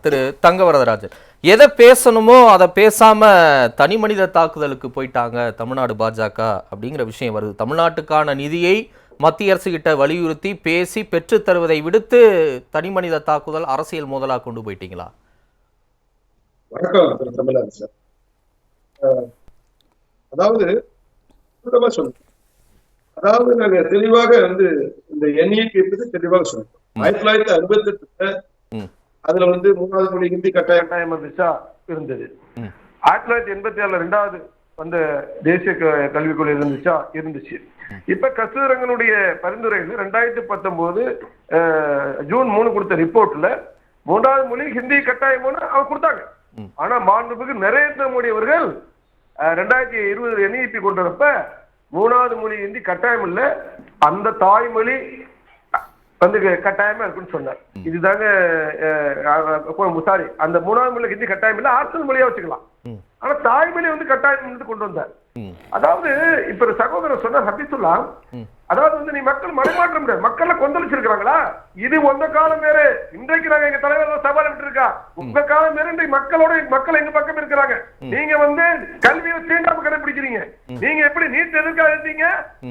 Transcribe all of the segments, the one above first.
திரு தங்கவரதராஜன். எதை பேசணுமோ அதை பேசாம தனி மனித தாக்குதலுக்கு போயிட்டாங்க தமிழ்நாடு பாஜக அப்படிங்கிற விஷயம் வருது. தமிழ்நாட்டுக்கான நிதியை மத்திய அரசு கிட்ட வலியுறுத்தி பேசி பெற்றுத் தருவதை விடுத்து தனி மனித தாக்குதல் அரசியல் மோதலா கொண்டு போயிட்டீங்களா? அதாவது அதாவது நாங்க தெளிவாக வந்து இந்த எண்ணிக்கை பற்றி தெளிவாக சொல்றோம். ஆயிரத்தி தொள்ளாயிரத்தி அறுபத்தி எட்டுல. அதுல வந்து மூணாவது மொழி ஹிந்தி கட்டாயம் கட்டாயம் இருந்துச்சா இருந்தது. ஆயிரத்தி தொள்ளாயிரத்தி எண்பத்தி ஏழுல ரெண்டாவது வந்த தேசிய கல்விக் கொள்கை இருந்துச்சா இருந்துச்சு இப்ப கஸ்தூரங்கனுடைய பரிந்துரையில் ரெண்டாயிரத்தி பத்தொன்பது ஜூன் மூணு கொடுத்த ரிப்போர்ட்ல மூன்றாவது மொழி ஹிந்தி கட்டாயம்னு அவங்க கொடுத்தாங்க. ஆனா மாண்புமிகு நரேந்திர மோடி அவர்கள் ரெண்டாயிரத்தி இருபது என்இபி கொண்டு வரப்ப மூணாவது மொழி ஹிந்தி கட்டாயம் இல்ல அந்த தாய்மொழி வந்து கட்டாயமா இருக்குன்னு சொன்னார் இதுதாங்க சாரி அந்த மூணாவது மொழி ஹிந்தி கட்டாயம் இல்ல ஆற்றல் மொழியா வச்சுக்கலாம். ஆனா தாய்மொழி வந்து கட்டாயம் கொண்டு வந்தார். அதாவது இப்ப சகோதரர் சொன்ன ஹபிசுல்லா ம். அதாவது வந்து நீ மக்கள் மடைமாற்ற முடியாது. மக்கள்ல கொந்தளிச்சிருக்காங்களா இது உங்க காலம் வேற. இன்றைக்கு நாங்க எங்க தலைவர் சவால் இருக்கா உங்க காலம் வேற. இன்றைக்கு மக்களோட மக்கள் எங்க பக்கம் இருக்கிறாங்க. நீங்க வந்து கல்வியை தீண்டாம கடைபிடிக்கிறீங்க நீங்க எப்படி நீட் எதிர்க்க இருந்தீங்க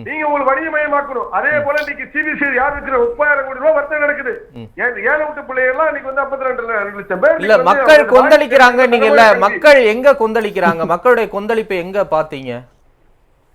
நீங்க உங்களுக்கு வணிகமயமாக்கணும். அதே போல இன்னைக்கு சிபிசி யார் இருக்கிற முப்பதாயிரம் கோடி ரூபாய் வர்த்தகம் நடக்குது ஏழை விட்டு பிள்ளைகள்லாம் இன்னைக்கு வந்து ஐம்பத்தி ரெண்டு லட்சம் பேர் இல்ல மக்கள் கொந்தளிக்கிறாங்க நீங்க இல்ல மக்கள் எங்க கொந்தளிக்கிறாங்க? மக்களுடைய கொந்தளிப்பை எங்க பாத்தீங்க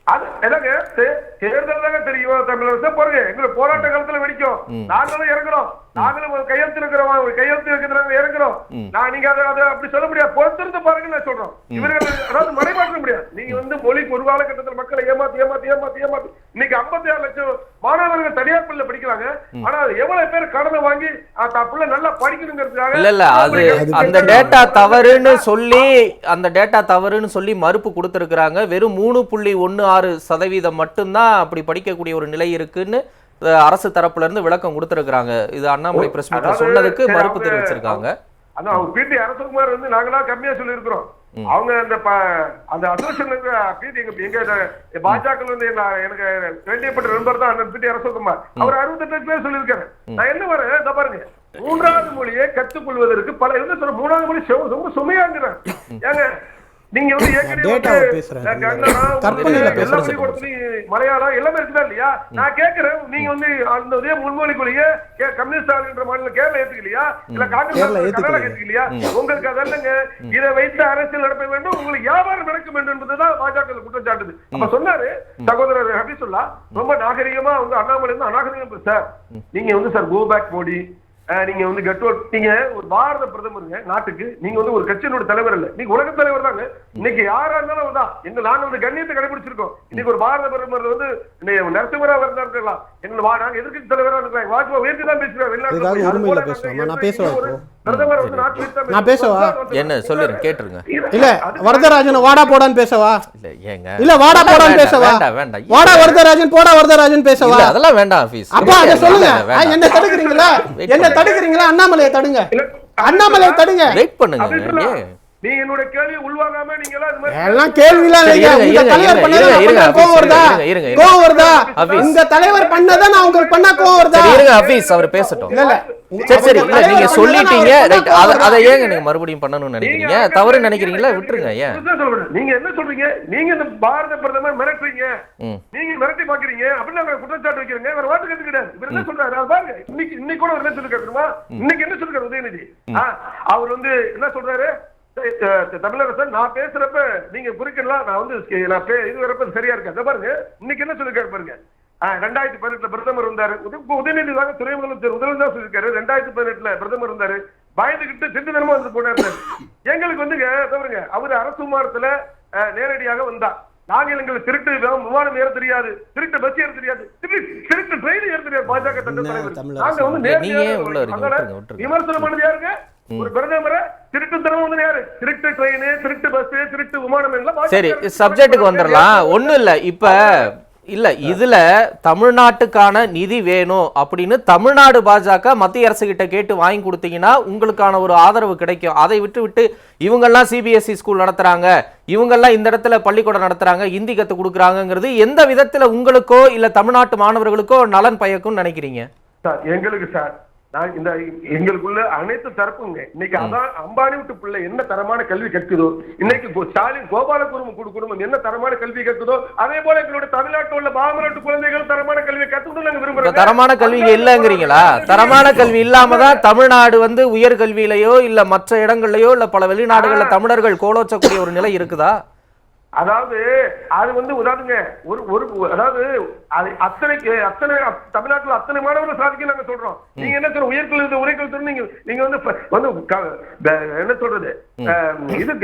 அது என்னங்க தே- தேர்தல் தாங்க தெரியும் தமிழரசு பாருங்க எங்க போராட்ட காலத்துல வெடிக்கும். நாங்களும் இறங்குறோம். நாங்களும் ஒரு கையெழுத்து இருக்கிறோம் ஒரு கையெழுத்து இருக்கிறாங்க இறங்குறோம். நான் நீங்க அதை அதை அப்படி சொல்ல முடியாது. பொறுத்திருந்து பாருங்க நான் சொல்றோம். இவர்கள் அதாவது மறைமாற்ற முடியாது. நீங்க வந்து மொழி ஒரு காலகட்டத்தில் மக்களை ஏமாத்தி ஏமாத்தி ஏமாத்தி ஏமாத்தி. இன்னைக்கு 56 லட்சம் மாணவர்கள் தனியார் பள்ளியில படிக்கிறாங்க. ஆனா அது எவ்வளவு பேர் கடனை வாங்கி பிள்ளை நல்லா படிக்கணுங்கிறதுக்காக இல்ல இல்ல அது அந்த டேட்டா தவறுன்னு சொல்லி அந்த டேட்டா தவறுன்னு சொல்லி மறுப்பு கொடுத்திருக்கிறாங்க. வெறும் மூணு புள்ளி ஒன்னு ஆறு சதவீதம் மட்டும்தான் அப்படி படிக்கக்கூடிய ஒரு நிலை இருக்குன்னு அரசு தரப்புல இருந்து விளக்கம் கொடுத்திருக்கிறாங்க. இது அண்ணாமலை பிரஸ் மீட்ல சொன்னதுக்கு மறுப்பு தெரிவிச்சிருக்காங்க. அதான் அவங்க பிடி அரசகுமார் வந்து நாங்களா கம்மியா சொல்லியிருக்கிறோம். அவங்க அந்த அந்த அசோசியேஷன் பிடி எங்க எங்க பாஜக வந்து எனக்கு வேண்டியப்பட்ட நண்பர் தான் அண்ணன் பிடி அரசகுமார். அவர் அறுபத்தெட்டு பேர் சொல்லியிருக்காரு. நான் என்ன வரேன் இதை பாருங்க. மூன்றாவது மொழியை கற்றுக்கொள்வதற்கு பல என்ன சொல்ற மூணாவது மொழி ரொம்ப சுமையாங்கிறேன் ஏங்க நீங்க வந்து ஏற்கனவே பேசுறேன். கற்பனையில மலையாளம் எல்லாமே இருக்குதா இல்லையா? நான் கேட்கிறேன் நீங்க வந்து அந்த இதே முன்மொழி கொள்கைய கே- கம்யூனிஸ்ட் ஆளுன்ற மாநில கேரளா ஏத்துக்கலையா? இல்ல காங்கிரஸ்? கர்நாடகா ஏத்துக்கலையா. உங்களுக்கு அதல்லங்க இதை வைத்து அரசியல் நடத்த வேண்டும் உங்களுக்கு வியாபாரம் நடக்க வேண்டும் என்பதுதான் பாஜக குற்றம் சாட்டுது. அப்ப சொன்னாரு சகோதரர் ஹபீசுல்லா ரொம்ப நாகரிகமா வந்து அண்ணாமலை இருந்து அநாகரிகம் சார் நீங்க வந்து சார் கோ பேக் மோடி நீங்க வந்து கெட் அவுட் நீங்க ஒரு பாரத பிரதமருங்க நாட்டுக்கு. நீங்க வந்து ஒரு கட்சியினோட தலைவர் இல்ல நீங்க உலக தலைவர் தாங்க. இன்னைக்கு யாரா இருந்தாலும் அவர்தான். எங்க நாங்க வந்து கண்ணியத்தை கடைபிடிச்சிருக்கோம். இன்னைக்கு ஒரு பாரத பிரதமர் வந்து இன்னைக்கு நரசிம்மரா இருந்தா இருக்கலாம். என்ன வா நாங்க எதிர்க்கட்சி தலைவரா இருக்கிறேன் வாஜ்பாய் உயர்த்தி தான் பேசுறேன் வெளிநாட்டுல இதுக்காக போய். அது உரிமையில போல பேசுவோமா? நாங்க நான் பேசவா நான் பேசவா? என்ன சொல்லிருங்க கேட்டுருங்க. இல்ல வரதராஜன் வாடா போடான்னு பேசவா? இல்ல ஏங்க. இல்ல வாடா போடான்னு பேசவா? வேண்டாம், வேண்டாம். வாடா வரதராஜன் போடா வரதராஜன் பேசவா? அதெல்லாம் வேண்டாம் ஆபீஸ் அப்பா அதை சொல்லுங்க. என்ன தடுக்கிறீங்களா? என்ன தடுக்கிறீங்களா? அண்ணாமலையை தடுங்க. அண்ணாமலையை தடுங்க. வெயிட் பண்ணுங்க நீங்க என்னோட கேள்வி உள்வாங்காம நீங்க எல்லாம் இது மாதிரி எல்லாம் கேள்விலாம் இல்லைங்க. உங்க தலைவர் பண்ணதை கோவம் வருதா. கோவம் வருதா. உங்க தலைவர் பண்ணதை நான் உங்களுக்கு பண்ணா கோவம் வருதா? இருங்க அவர் பேசட்டும். இல்ல இல்ல. உங்க- சரி சரி இல்ல நீங்க சொல்லிட்டீங்க. ரைட் அத? ஏங்க நீங்க மறுபடியும் பண்ணணும்னு நினைக்கிறீங்க? தவறு நினைக்கிறீங்களா? விட்டுருங்க ஏன். நீங்க என்ன சொல்றீங்க? நீங்க இந்த பாரத பிரதமர் மிரட்டுறீங்க. நீங்க மிரட்டி பாக்குறீங்க அப்படின்னு நாங்க குற்றச்சாட்டு வைக்கிறீங்க. வேற வாட்டு கத்து கிடையாது. இவர் என்ன சொல்றாரு? பாருங்க. இன்னைக்கு இன்னைக்கு கூட என்ன சொல்லிருக்காரு தெரியுமா? இன்னைக்கு என்ன சொல்லிருக்காரு உதயநிதி? அவர் வந்து என்ன சொல்றாரு? தமிழரசன் நான் பேசுறப்ப நீங்க குறிக்கலாம் நான் வந்து நான் பே- இது வரப்ப சரியா இருக்கேன் அதை பாருங்க இன்னைக்கு என்ன சொல்லிருக்காரு பாருங்க. ரெண்டாயிரத்தி பதினெட்டுல பிரதமர் இருந்தாரு உதயநிதி தாங்க துணை முதலமைச்சர் முதல்வர் தான் சொல்லிருக்காரு. ரெண்டாயிரத்தி பதினெட்டுல பிரதமர் இருந்தாரு பயந்துகிட்டு திட்டு தினமும் வந்து போனாரு. எங்களுக்கு வந்துங்க தவறுங்க அவர் அரசு விமானத்துல நேரடியாக வந்தார் நாங்கள் எங்களுக்கு திருட்டு விமானம் ஏற தெரியாது திருட்டு பஸ் ஏற தெரியாது திருட்டு திருட்டு ட்ரெயின் ஏற தெரியாது பாஜக? நாங்க வந்து நேரடியாக. விமர்சனம் பண்ணது யாருங்க ஒரு பிரதமரை திருட்டு தரம் வந்து யாரு திருட்டு ட்ரெயின் திருட்டு பஸ் திருட்டு விமானம் எல்லாம் சரி சப்ஜெக்ட்டுக்கு வந்துடலாம்? ஒண்ணும் இல்ல இப்ப இல்ல இதுல தமிழ்நாட்டுக்கான நிதி வேணும் அப்படின்னு தமிழ்நாடு பாஜக மத்திய அரசு கிட்ட கேட்டு வாங்கி கொடுத்தீங்கன்னா உங்களுக்கான ஒரு ஆதரவு கிடைக்கும். அதை விட்டு விட்டு இவங்கெல்லாம் சிபிஎஸ்சி ஸ்கூல் நடத்துறாங்க. இவங்கெல்லாம் இந்த இடத்துல பள்ளிக்கூடம் நடத்துறாங்க. ஹிந்தி கத்து கொடுக்குறாங்கங்கிறது எந்த விதத்தில் உங்களுக்கோ இல்லை தமிழ்நாட்டு மாணவர்களுக்கோ நலன் பயக்கும்னு நினைக்கிறீங்க? சார் எங்களுக்கு சார் நான் இந்த எங்களுக்குள்ள அனைத்து தரப்புங்க. இன்னைக்கு அதான் அம்பானி விட்டு பிள்ளை என்ன தரமான கல்வி கற்குதோ இன்னைக்கு ஸ்டாலின் கோபாலபுரம் குடு- குடும்பம் என்ன தரமான கல்வி கற்குதோ அதே போல எங்களுடைய தமிழ்நாட்டில் உள்ள பாமநாட்டு குழந்தைகள் தரமான கல்வி கத்துக்கணும் நாங்க விரும்புறோம் தரமான கல்வி இல்லைங்கிறீங்களா? தரமான கல்வி இல்லாம தான் தமிழ்நாடு வந்து உயர் கல்வியிலயோ இல்ல மற்ற இடங்கள்லயோ இல்ல பல வெளிநாடுகள்ல தமிழர்கள் கோலோச்சக்கூடிய ஒரு நிலை இருக்குதா? அதாவது அது வந்து உதாரணங்க ஒரு ஒரு அதாவது அது அத்தனை அத்தனை தமிழ்நாட்டுல அத்தனை மாணவர்கள் சாதிக்க நாங்க சொல்றோம். நீங்க என்ன சொல்ற உயர்கல்வி உரைக்கல்வி நீங்க நீங்க வந்து வந்து என்ன சொல்றது? இது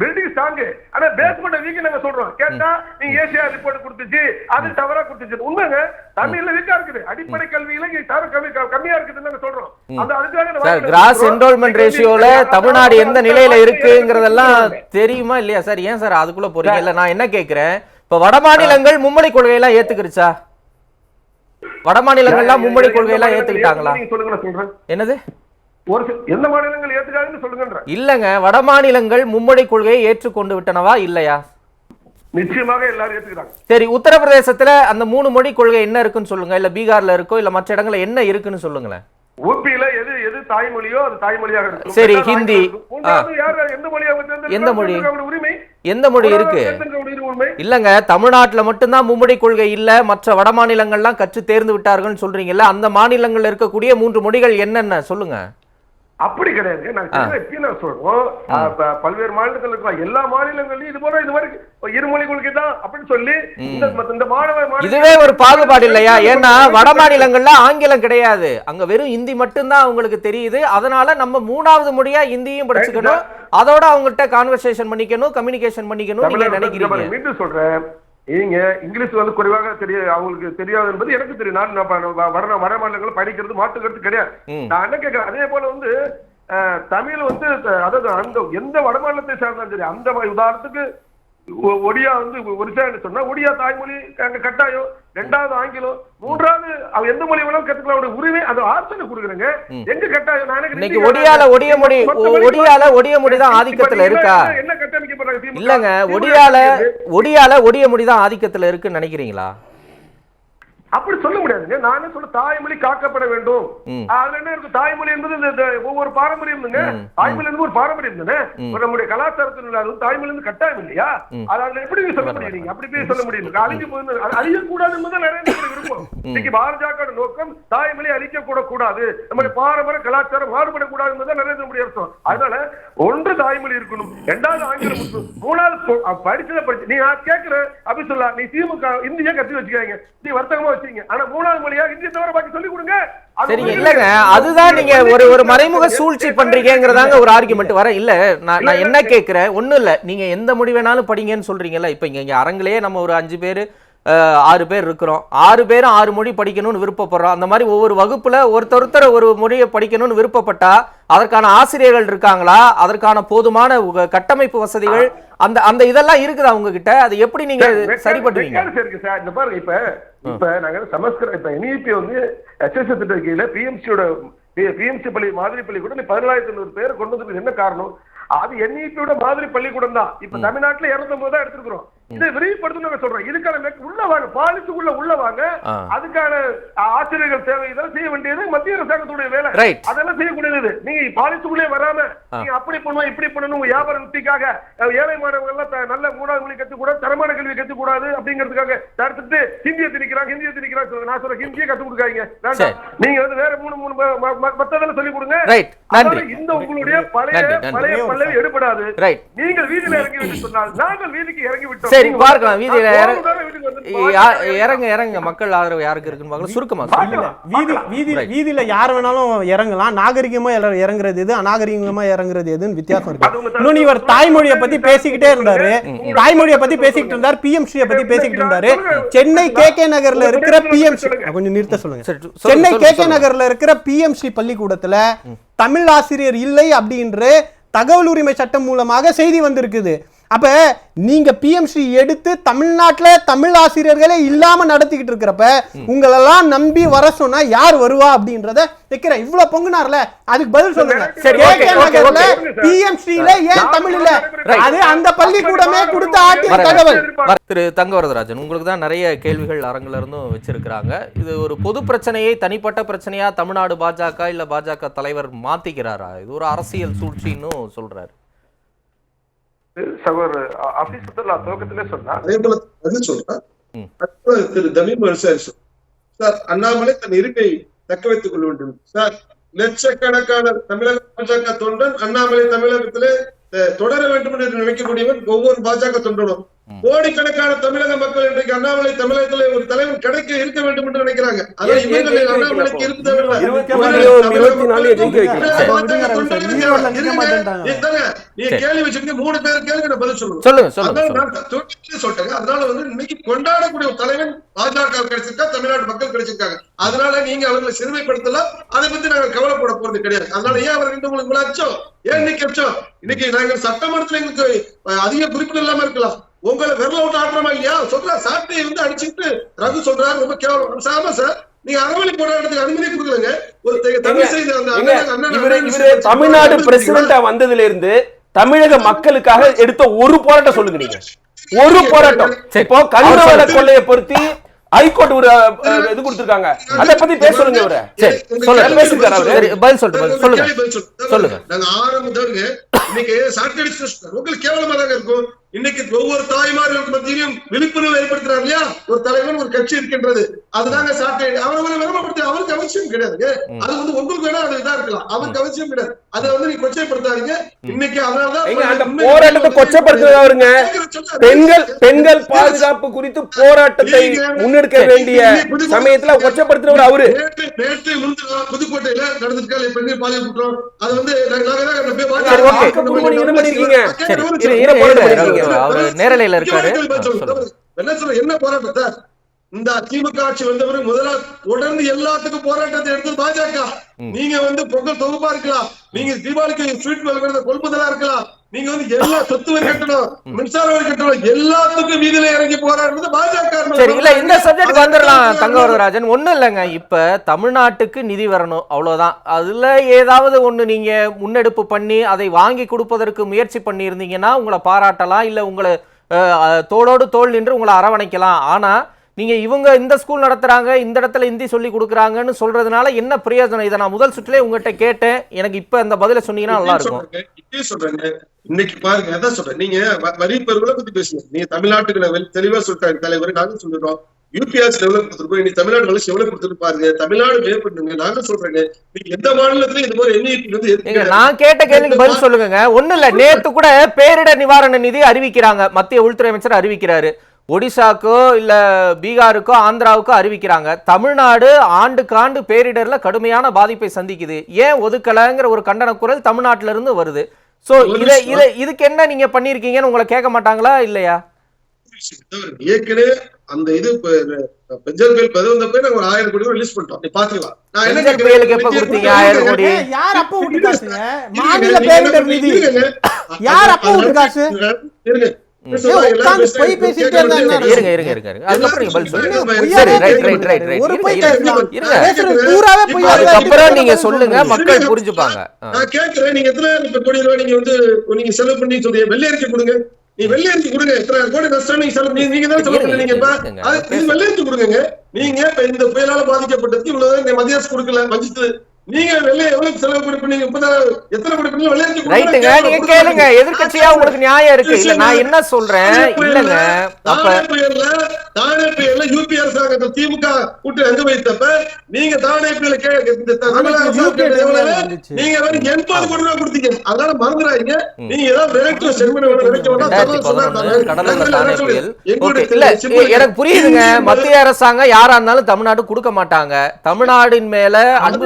பில்டிங் ஸ்ட்ராங் ஆனா பேஸ்மெண்ட் வீக் நாங்க சொல்றோம். கேட்டா நீங்க ஏசியா ரிப்போர்ட் கொடுத்துச்சு அது தவறா கொடுத்துச்சு. உண்மைங்க. தமிழ்ல வீக்கா இருக்குது. அடிப்படை கல்வியில தர கம்மி கம்மியா இருக்குதுன்னு நாங்க சொல்றோம். அந்த அதுக்காக கிராஸ். என்ரோல்மெண்ட் ரேஷியோல தமிழ்நாடு எந்த நிலையில இருக்குங்கிறதெல்லாம் தெரியுமா இல்லையா சார்? ஏன் சார் அதுக்குள்ள போறீங்க? இல்ல நான் என்ன கேக்குறேன்? இப்ப வட மாநிலங்கள் மும்மொழி கொள்கையெல்லாம் ஏத்துக்கிருச்சா? வட மாநிலங்கள்லாம் மும்மொழி கொள்கையெல்லாம் ஏத்துக்கிட்டாங்களா? சொல்லுங்க என்னது? ஒரு எந்த மாநிலங்கள் ஏத்துக்காதுன்னு சொல்லுங்கன்ற. இல்லங்க வட மாநிலங்கள் மும்மொழி கொள்கையை ஏற்றுக்கொண்டு விட்டனவா இல்லையா? நிச்சயமாக எல்லாரும் ஏத்துக்கிறாங்க. சரி உத்தரப்பிரதேசத்துல அந்த மூணு மொழி கொள்கை என்ன இருக்குன்னு சொல்லுங்க. இல்ல பீகார்ல இருக்கோ இல்ல மற்ற இடங்கள்ல என்ன இருக்குன்னு சொல்லுங்களேன். ஊபியில எது தாய்மொழியோ அது தாய்மொழியாக இருக்கும் சரி, ஹிந்தி. எந்த மொழி? எந்த மொழி இருக்கு? இல்லங்க தமிழ்நாட்டுல மட்டும்தான் மும்மொழி கொள்கை இல்ல. மற்ற வட மாநிலங்கள்லாம் கற்று தேர்ந்து விட்டார்கள்னு சொல்றீங்கல்ல. அந்த மாநிலங்கள்ல இருக்கக்கூடிய மூன்று மொழிகள் என்னென்ன? சொல்லுங்க. அப்படி கிடையாது. தெளிவா எப்பயும் நான் சொல்றோம். பல்வேறு மாநிலத்தில் இருக்கிற எல்லா மாநிலங்களையும் இது போல இது மாதிரி இருமொழி கொள்கை தான் அப்படின்னு சொல்லி இந்த இந்த மாணவ இதுவே ஒரு பாகுபாடு இல்லையா? ஏன்னா வட மாநிலங்கள்ல ஆங்கிலம் கிடையாது. அங்க வெறும் ஹிந்தி மட்டும்தான் அவங்களுக்கு தெரியுது. அதனால நம்ம மூணாவது மொழியா ஹிந்தியும் படிச்சுக்கணும். அதோட அவங்கள்ட்ட கான்வர்சேஷன் பண்ணிக்கணும் கம்யூனிகேஷன் பண்ணிக்கணும் நீங்க நினைக்கிறீங்க. மீண்டும் சொல்றேன். நீங்க இங்கிலீஷ் வந்து குறைவாக தெரிய அவங்களுக்கு தெரியாது என்பது எனக்கு தெரியும். நான் நான் ப- வ- வட வட மாநிலங்கள் படிக்கிறது மாற்று கருத்து கிடையாது. நான் என்ன கேட்கிறேன் அதே போல வந்து தமிழ் வந்து அதாவது அந்த எந்த வட மாநிலத்தை சார்ந்தாலும் சரி அந்த மாதிரி உதாரணத்துக்கு ஒடியா வந்து ஒரிசான்னு சொன்னா ஒடியா தாய்மொழி அங்க கட்டாயம். ரெண்டாவது ஆங்கிலம். மூன்றாவது அவ எந்த மொழி வேணாலும் கத்துக்கலாம். அவருடைய உரிமை அது ஆப்ஷன் கொடுக்குறேங்க. எங்க கட்டாயம்? நான் இன்னைக்கு ஒடியால. ஒடிய மொழி ஒடியால ஒடிய மொழி தான் ஆதிக்கத்துல இருக்கா? என்ன- கட்டமைக்கப்படுறாங்க? இல்லங்க ஒடியால. ஒடியால ஒடிய மொழி தான் ஆதிக்கத்துல இருக்குன்னு நினைக்கிறீங்களா? அப்படி சொல்ல முடியாதுங்க. நான் சொல்ல தாய்மொழி காக்கப்பட வேண்டும். அதுல என்ன இருக்கு? தாய்மொழி என்பது ஒவ்வொரு பாரம்பரியம் தாய்மொழி என்பது ஒரு பாரம்பரியம் தானே? நம்முடைய கலாச்சாரத்தில் அது தாய்மொழி வந்து கட்டாயம் இல்லையா? அது எப்படி சொல்ல முடியும் அப்படி போய் சொல்ல முடியும்? அழிஞ்சு அது அழியக்கூடாது என்பது நிறைய விருப்பம். இன்னைக்கு பாரதியோட நோக்கம் தாய்மொழி அழிக்க கூட கூடாது. நம்முடைய பாரம்பரிய கலாச்சாரம் மாறுபடக்கூடாது என்பது நரேந்திர மோடி அர்த்தம். அதனால ஒன்று தாய்மொழி இருக்கணும் ரெண்டாவது ஆங்கிலம் மூணாவது படிச்சதை படிச்சு நீ நான் கேட்கிறேன் அப்படி சொல்லலாம் நீ திமுக இந்தியா கத்தி வச்சுக்காங்க நீ வர்த்தகமா வச்சீங்க ஆனா மூணாவது மொழியா இந்திய தவிர பாக்கி சொல்லி கொடுங்க. உங்களுக்கு- இல்லங்க. அதுதான் நீங்க ஒரு ஒரு மறைமுக சூழ்ச்சி பண்றீங்கிறதாங்க ஒரு ஆர்குமெண்ட் வர இல்ல நான் நான் என்ன கேக்குறேன்? ஒண்ணும் இல்ல. நீங்க எந்த மொழி வேணாலும் படிங்கன்னு சொல்றீங்கல்ல. இப்ப இங்க அரங்கிலேயே நம்ம ஒரு அஞ்சு பேர் ஆறு பேர் இருக்கிறோம். ஆறு பேரும் ஆறு மொழி படிக்கணும்னு விருப்பப்படுறோம். அந்த மாதிரி ஒவ்வொரு வகுப்புல ஒருத்தர் ஒருத்தர் ஒரு மொழியை படிக்கணும்னு விருப்பப்பட்டா அதற்கான ஆசிரியர்கள் இருக்காங்களா? அதற்கான போதுமான கட்டமைப்பு வசதிகள் அந்த அந்த இதெல்லாம் இருக்குதா உங்ககிட்ட? அது எப்படி நீங்க சரி பண்ணுவீங்க? இருக்கு சார். இந்த பாருங்க இப்ப இப்ப நாங்க சமஸ்கிருத இப்ப என்இபி வந்து எஸ்எஸ் திட்ட கீழ பிஎம்சியோட பிஎம்சி பள்ளி மாதிரி பள்ளிக்கூடம் பதினாயிரத்தி ஐநூறு பேர் கொண்டு வந்ததுக்கு என்ன காரணம்? அது என்இபியோட மாதிரி பள்ளிக்கூடம் தான். இப்ப தமிழ்நாட்டுல இருநூத்தொன்பது தான் எடுத்திருக்கிறோம். இதை விரிவுபடுத்தணும் நாங்க சொல்றோம் இதுக்கான உள்ள வாங்க பாலிசிக்குள்ள உள்ள வாங்க. அதுக்கான ஆசிரியர்கள் தேவை. இதெல்லாம் செய்ய வேண்டியது மத்திய அரசாங்கத்துடைய வேலை. அதெல்லாம் செய்யக்கூடியது நீங்க பாலிசிக்குள்ளே வராம நீங்க அப்படி பண்ணணும் இப்படி பண்ணணும் வியாபார யுக்திக்காக ஏழை மாணவர்கள் எல்லாம் நல்ல மூணாவது மொழி கத்துக் கூடாது தரமான கல்வி கத்துக் கூடாது அப்படிங்கிறதுக்காக தடுத்துட்டு ஹிந்தியை திணிக்கிறாங்க ஹிந்தியை திணிக்கிறாங்க. நான் சொல்றேன் ஹிந்தியை கத்துக் கொடுக்காங்க. நீங்க வந்து வேற மூணு மூணு மத்ததெல்லாம் சொல்லி கொடுங்க. இந்த உங்களுடைய பழைய. பழைய பல்லவி எடுபடாது. நீங்கள் வீதியில இறங்கி விட்டு சொன்னால் நாங்கள் வீதிக்கு இறங்கி விட்டோம். சரி பார்க்கலாம். வீதியில. இறங்க இறங்க மக்கள் ஆதரவு யாருக்கு இருக்குன்னு பார்க்கலாம். சுருக்கமா வீதி வீதி வீதியில யார் வேணாலும் இறங்கலாம். நாகரிகமா இற- இறங்குறது எது? அநாகரிகமா இறங்குறது எதுன்னு வித்தியாசம் இருக்கு. இன்னொன்னு இவர் தாய்மொழியை பத்தி பேசிக்கிட்டே இருந்தாரு. தாய்மொழியை பத்தி பேசிக்கிட்டு இருந்தாரு. பிஎம்சியை பத்தி பேசிக்கிட்டு இருந்தாரு. சென்னை கே கே நகர்ல இருக்கிற பிஎம்சி கொஞ்சம் நிறுத்த சொல்லுங்க. Chennai K K. நகர்ல இருக்கிற பிஎம்சி பள்ளிக்கூடத்துல தமிழ் ஆசிரியர் இல்லை அப்படின்ற தகவல் உரிமை சட்டம் மூலமாக செய்தி வந்திருக்குது. அப்ப நீங்க பிஎம்சி எடுத்து தமிழ்நாட்டுல தமிழ் ஆசிரியர்களே இல்லாம நடத்திக்கிட்டு இருக்கிறப்ப உங்களெல்லாம் நம்பி வர சொன்னா யார் வருவா அப்படின்றத வைக்கிறேன் இவ்வளவு பொங்குனார்ல அதுக்கு பதில் சொல்லுங்க. பிஎம்சில ஏன் தமிழ் இல்ல Right. அது அந்த பள்ளிக்கூடமே கொடுத்த ஆட்டிய. தகவல் திரு தங்கவரதராஜன் உங்களுக்கு தான் நிறைய கேள்விகள் அரங்குல இருந்தும் வச்சிருக்கிறாங்க இது ஒரு பொது பிரச்சனையை தனிப்பட்ட பிரச்சனையா தமிழ்நாடு பாஜக இல்ல பாஜக தலைவர் மாத்திக்கிறாரா இது ஒரு அரசியல் சூழ்ச்சின்னு சொல்றாரு சகோதரர் ஆபீஸ் நான் துவக்கத்திலே சொன்னா அதே போல பதில் சொல்றேன் ம். அடுத்து திரு தமிழ் விவசாயி சொல் சார் அண்ணாமலை தன் இருக்கை தக்க வைத்துக் கொள்ள வேண்டும். சார் லட்சக்கணக்கான தமிழக பாஜக தொண்டன் அண்ணாமலை தமிழகத்திலே தொடர வேண்டும் என்று நினைக்கக்கூடியவன் ஒவ்வொரு பாஜக தொண்டனும் கோடிக்கணக்கான தமிழக மக்கள் இன்றைக்கு அண்ணாமலை தமிழகத்திலே ஒரு தலைவன் கிடைக்க இருக்க வேண்டும் என்று நினைக்கிறாங்க அதான் இவர்களில் அண்ணாமலைக்கு நீங்க. கேள்வி வச்சிருக்கீங்க மூணு பேர் கேள்வி நான் பதில் சொல்லுங்க சொல்லுங்க அதனால சொல்லிட்டேங்க வந்து இன்னைக்கு கொண்டாடக்கூடிய ஒரு தலைவன் பாஜக கிடைச்சிருக்கா தமிழ்நாடு மக்கள் கிடைச்சிருக்காங்க அதனால நீங்க அவர்களை சிறுமைப்படுத்தல அதை பத்தி நாங்க கவலைப்பட போறது கிடையாது அதனால ஏன் அவர் ரெண்டு உங்களுக்கு அச்சம் ஏன் இன்னைக்கு அச்சம் இன்னைக்கு நாங்க சட்டமன்றத்துல எங்களுக்கு அதிக குறிப்பிட இல்லாம இருக்கலாம் உங்களை விரல விட்டு ஆடுறோமா இல்லையா? சொல்ற சாட்டையை வந்து அடிச்சுட்டு ரகு சொல்றாரு ரொம்ப கேவலம். சாம சார் நீங்க அறவழி போராட்டத்துக்கு அனுமதி கொடுக்கலங்க. ஒரு தெ- தமிழ் செய்தி அந்த ஏங்க, அண்ணன் அண்ணன் இவரு அண்ணன் இவரு தமிழ்நாடு பிரசிடண்டா வந்ததுல இருந்து தமிழக மக்களுக்காக எடுத்த ஒரு போராட்டம் சொல்லுங்க நீங்க. ஒரு போராட்டம். இப்போ கனிமவள கொள்ளையை பொருத்தி ஹைகோர்ட் ஒரு இது கொடுத்திருக்காங்க. அத பத்தி பேச சொல்லுங்க இவரை. சரி சொல்லுங்க. அவரு. பதில் சொல்லிட்டு சொல்லுங்க சொல்லுங்க. சொல்லுங்க. நாங்க ஆரம்பத்தவருங்க இன்னைக்கு சாட்டர்டே உங்களுக்கு கேவலமா தாங்க இருக்கும். இன்னைக்கு ஒவ்வொரு தாய்மார்களுக்கு மத்தியிலும் விழிப்புணர்வு ஏற்படுத்துறாரு இல்லையா? ஒரு தலைவன் ஒரு கட்சி இருக்கின்றது. அதுதாங்க சாட்டர்டே அவரை விரும்பப்படுத்த அவருக்கு அவசியம் கிடையாதுங்க அது வந்து உங்களுக்கு வேணா அது இதா இருக்கலாம். அவருக்கு அவசியம் கிடையாது. அதை வந்து நீங்க கொச்சைப்படுத்தாதீங்க. இன்னைக்கு அதனாலதான் போராட்டத்தை கொச்சப்படுத்துறது அவருங்க. பெண்கள் பெண்கள் பாதுகாப்பு குறித்து போராட்டத்தை முன்னெடுக்க வேண்டிய சமயத்துல கொச்சப்படுத்துறவர் அவரு. நேற்று முன்தினம் புதுக்கோட்டையில நடந்திருக்காரு. பெண்கள் குற்றம் அது வந்து நாங்க நாங்க தான் அந்த போய் சரி, okay. வாக்குப்பதிவு நீங்க என்ன பண்ணிருக்கீங்க? சரி ஒரு இரு, இரு, இரு, இரு, அவரு நேரலையில இருக்காரு. என்ன போராட்டத்தை இந்த திமுக ஆட்சி வந்தவர் முதலா தொடர்ந்து எல்லாத்துக்கும் போராட்டத்தை எடுத்து பாஜக. நீங்க வந்து பொங்கல் தொகுப்பா இருக்கலாம். நீங்க தீபாவளிக்கு ஸ்வீட் வழங்குறது கொள்முதலா இருக்கலாம். நீங்க வந்து எல்லா சொத்து வரி கட்டணும் மின்சார வரி கட்டணும் எல்லாத்துக்கும் வீதியில இறங்கி போராடுறது பாஜக. சரி இல்ல இந்த சப்ஜெக்ட் வந்துடலாம் தங்கவரதராஜன். ஒண்ணும் இல்லைங்க இப்ப தமிழ்நாட்டுக்கு நிதி வரணும் அவ்வளவுதான். அதுல ஏதாவது ஒண்ணு நீங்க முன்னெடுப்பு பண்ணி அதை வாங்கி கொடுப்பதற்கு முயற்சி பண்ணியிருந்தீங்கன்னா உங்களை பாராட்டலாம் இல்ல உங்களை தோளோடு தோள் நின்று உங்களை அரவணைக்கலாம். ஆனா நீங்க இவங்க இந்த ஸ்கூல் நடத்துறாங்க இந்த இடத்துல ஹிந்தி சொல்லி கொடுக்குறாங்கன்னு சொல்றதுனால என்ன பிரயோஜனம்? இதை நான் முதல் சுற்றிலே உங்ககிட்ட கேட்டேன். எனக்கு இப்ப இந்த பதில சொன்னீங்கன்னா நல்லா இருக்கும். சொல்றேங்க. இன்னைக்கு பாருங்க அதான் சொல்றேன். நீங்க வ- வரி பெருவுல பத்தி பேசுங்க. நீங்க தமிழ்நாட்டுக்கு நான் வெ- தெளிவா சொல்லிட்டாங்க தலைவர் நாங்க சொல்லிடுறோம். யூபிஎஸ் எவ்வளவு கொடுத்துருக்கோம். இன்னைக்கு தமிழ்நாடு வளர்ச்சி எவ்வளவு கொடுத்துருக்கு பாருங்க. தமிழ்நாடு மேம்படுங்க நாங்க சொல்றேங்க. நீங்க எந்த மாநிலத்திலும் இது மாதிரி எண்ணிக்கை வந்து. நான் கேட்ட கேள்விக்கு பதில் சொல்லுங்க ஒண்ணு இல்ல நேத்து கூட பேரிடர் நிவாரண நிதி அறிவிக்கிறாங்க. மத்திய உள்துறை அமைச்சர் அறிவிக்கிறாரு. ஒடிசாக்கோ இல்ல பீகாருக்கோ ஆந்திராவுக்கோ அறிவிக்கிறாங்க. தமிழ்நாடு ஆண்டுக்கு ஆண்டு பேரிடர்ல கடுமையான பாதிப்பை சந்திக்குது. ஏன் ஒதுக்கலைங்கிற ஒரு கண்டன குரல் தமிழ்நாட்டுல இருந்து வருது. சோ இத இத இதுக்கு என்ன நீங்க பண்ணிருக்கீங்கன்னு உங்களை கேட்க மாட்டாங்களா இல்லையா? ஏற்கனவே அந்த இது பெஞ்சல் புயல் பதிவு வந்தப்ப நாங்க ஒரு ஆயிரம் கோடி ரிலீஸ் பண்ணிட்டோம். நீ பாத்துக்கலாம் நான் என்ன புயலுக்கு எப்ப கொடுத்தீங்க ஆயிரம் கோடி? யார் அப்ப விட்டு காசுங்க மாநில பேரிடர் நிதி. யார் அப்ப விட்டு காசு நீங்க சொல்லுங்க. மக்கள் புரிஞ்சுப்பாங்க. நான் கேட்கிறேன் நீங்க எத்தனை கோடி ரூபாய் நீங்க வந்து நீங்க செலவு பண்ணி சொல்றீங்க? வெள்ளை அறிக்கை கொடுங்க. நீ வெள்ளை அறிக்கை கொடுங்க. எத்தனை கோடி நஷ்டம் நீங்க செலவு நீங்க- நீங்க தான் செலவு இப்ப? கொடுங்க நீங்க இந்த புயலால பாதிக்கப்பட்டதுக்கு இவ்வளவு மத்திய அரசு கொடுக்கல வஞ்சித்து. நீங்க வெள்ளை எவ்வளவு செலவு கொடுப்பீங்க இப்பதான் எத்தனை கோடி பண்ணி வெள்ளை அறிக்கை கொடுங்க. ரைட்டுங்க நீங்க கேளுங்க. கொடுங்க. எதிர்க்கட்சியா உங்களுக்கு நியாயம் இருக்கு. இல்ல நான் என்ன சொல்றேன்? இல்லங்க. தானே புயல்ல தானே புயல்ல யூபி அரசாங்கத்தை திமுக கூட்டு அங்க வைத்தப்ப நீங்க தானே புயல. நீங்க வந்து எண்பது கோடி ரூபாய் கொடுத்தீங்க. அதனால மறந்துடாதீங்க. நீங்க ஏதாவது விரட்டு செல்வன எனக்கு புரியுதுங்க. மத்திய அரசாங்கம் யாரா இருந்தாலும் தமிழ்நாடு கொடுக்க மாட்டாங்க. தமிழ்நாடின் மேல அன்பு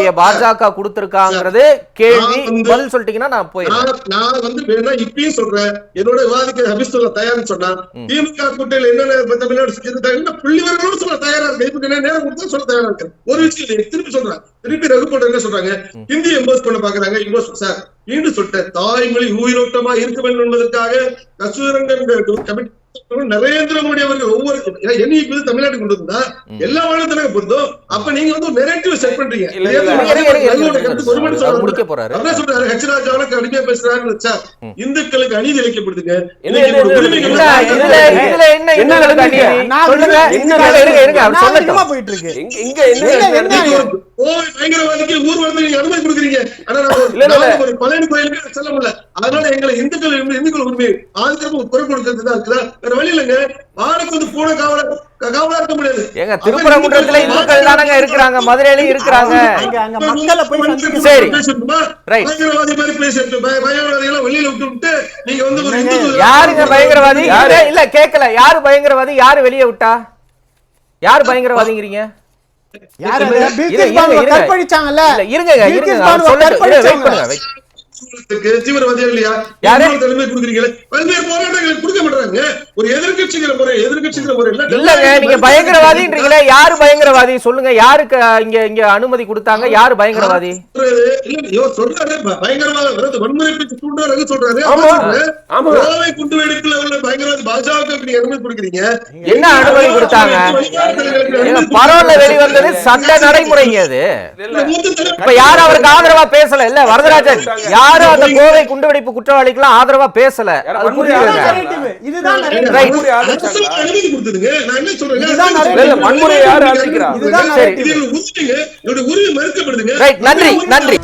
வச்சிருக்கக்கூடிய பாஜக கொடுத்திருக்காங்கிறது கேள்வி. பதில் சொல்லிட்டீங்கன்னா நான் போயிடுறேன். நான் நான் வந்து வேணா இப்பயும் சொல்றேன். என்னோட விவாதிக்க ஹபிஸ் சொல்ல தயார்னு சொன்னா திமுக கூட்டணியில் என்னென்ன தமிழ்நாடு செஞ்சது என்ன புள்ளி வரணும்னு சொல்ல தயாரா இருக்கு இப்ப என்ன நேரம் கொடுத்தா சொல்ல தயாரா இருக்கு ஒரு விஷயம் இல்லை திருப்பி சொல்றேன். திருப்பி ரகுபோட என்ன சொல்றாங்க? ஹிந்தி எம்போஸ் பண்ண பாக்குறாங்க. இம்போஸ் சார் மீண்டும் சொல்லிட்டேன். தாய்மொழி உயிரோட்டமா இருக்க வேண்டும் என்பதற்காக கஸ்தூரங்கன் கமிட்டி நரேந்திர மோடி அவர்கள் ஒவ்வொரு என்னை இப்ப தமிழ்நாட்டுக்கு கொண்டு வந்தா எல்லா மாநிலத்திலும் பொருந்தும். அப்ப நீங்க வந்து நெரேட்டிவ் செட் பண்றீங்க. முடிக்க போறாரு. அதான் சொல்றாரு. ஹெச் ராஜாவில கடுமையா பேசுறாரு சார் இந்துக்களுக்கு அநீதி இழைக்கப்படுதுங்க. போயிட்டு இருக்கு? இன்னைக்கு ஒரு பயங்கரவாதிக்கு ஊர்வலத்தை நீங்க அனுமதி கொடுக்குறீங்க. ஆனா நான் ஒரு- பழனி கோயிலுக்கு செல்ல முடியல அதனால எங்களை இந்துக்கள் இந்துக்கள் உரிமை ஆதிக்கம் குரல் கொடுக்கிறது தான் இருக்குதா? வேற வழி இல்லைங்க. ஆளுக்கு வந்து பூனை காவல காவலா இருக்க முடியாது. ஏங்க திருப்பரங்குன்றத்துல இந்துக்கள் தானங்க இருக்கிறாங்க மதுரையிலயும் இருக்கிறாங்க. அங்க அங்க மக்களை போய் சந்திக்க சரி. பய- பயங்கரவாதிகளை வெளியில விட்டு விட்டு நீங்க வந்து யாருங்க பயங்கரவாதி? யாரு? இல்ல, கேக்கல. யாரு பயங்கரவாதி? யாரு வெளிய விட்டா? யாரு பயங்கரவாதிங்கிறீங்க? இருங்க, இருங்க, தீவிரவாதியா இல்லையா? யாரு? தலைமை கொடுக்குறீங்களே? பல்வேறு போராட்டங்களுக்கு கொடுக்க மாட்டாங்க. ஒரு எதிர்க்கட்சிங்கிற முறை எதிர்க்கட்சிங்கிற முறை இல்லங்க நீங்க பயங்கரவாதின்றீங்களே. யாரு பயங்கரவாதி? சொல்லுங்க யாருக்கு இங்க இங்க அனுமதி கொடுத்தாங்க? யாரு பயங்கரவாதி? சொல்றாரு, இல்ல, பயங்கரவாத வன்முறை பேச்சு தூண்டுறாரு சொல்றாரு. கோவை குண்டுவெடிப்புல உள்ள பயங்கரவாதி பாஜகவுக்கு இப்படி அனுமதி கொடுக்குறீங்க. என்ன அனுமதி கொடுத்தாங்க? ஏங்க, பரவல்ல வெளிவந்தது சட்ட நடைமுறைங்க அது இப்ப யாரும் அவருக்கு ஆதரவா பேசல? இல்ல வரதராஜன் யாரும் அந்த கோவை குண்டுவெடிப்பு குற்றவாளிக்கெல்லாம் ஆதரவா பேசல. இதுதான் நன்றி நன்றி.